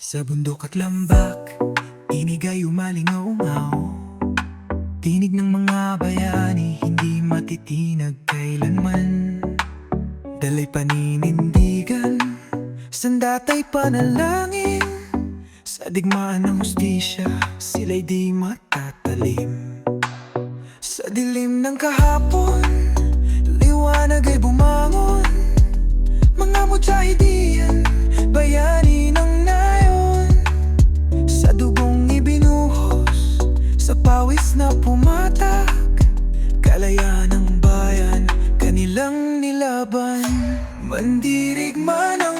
Sa bundok at lambak, inigay umalingaw-ngaw Tinig ng mga bayani, hindi matitinag kailanman. Dalay paninindigan, sandatay panalangin? Sa digmaan ng hustisya, sila'y di matatalim. Sa dilim ng kahapon, liwanag ay bumangon. Mga mujahideen, Mandirigma ng bangsa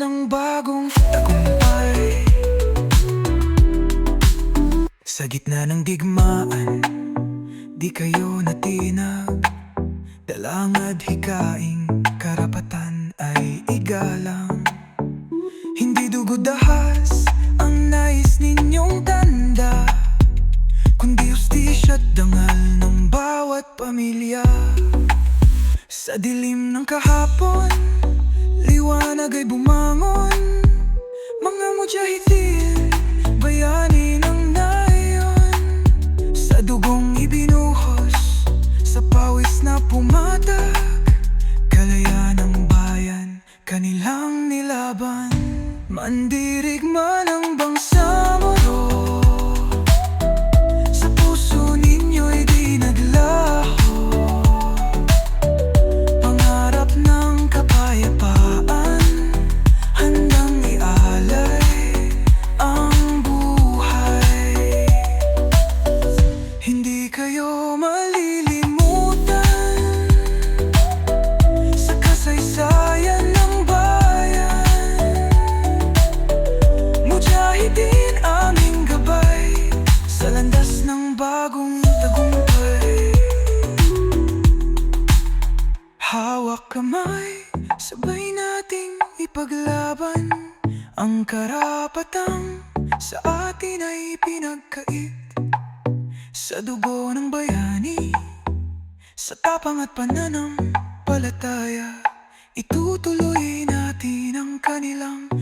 ng bagong tagumpay. Sa gitna ng digmaan, di kayo natinag. Dalangad hikaing karapatan ay igalang. Hindi dugod dahas ang nais ninyong tanda Kundi hustisya at dangal ng bawat pamilya. Sa dilim ng kahapon, liwanag ay bumangon. Mga mujahideen, bayani ng nayon. Sa dugong ibinuhos, sa pawis na pumatak Kalayaan ng bayan, kanilang nilaban. Mandirigma ng bangsa sabay nating ipaglaban Ang karapatang sa atin ay pinagkait. Sa dugo ng bayani Sa tapang at pananampalataya Itutuloy natin ang kanilang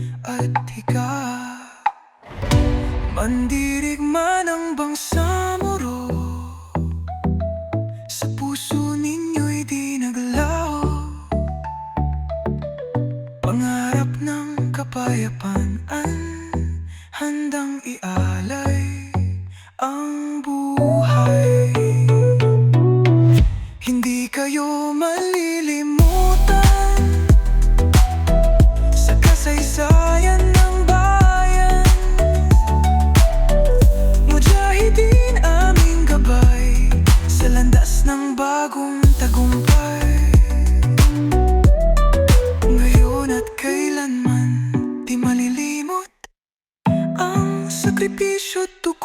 Mandirigma ng bangsa Pangarap ng kapayapaan Handang ialay ang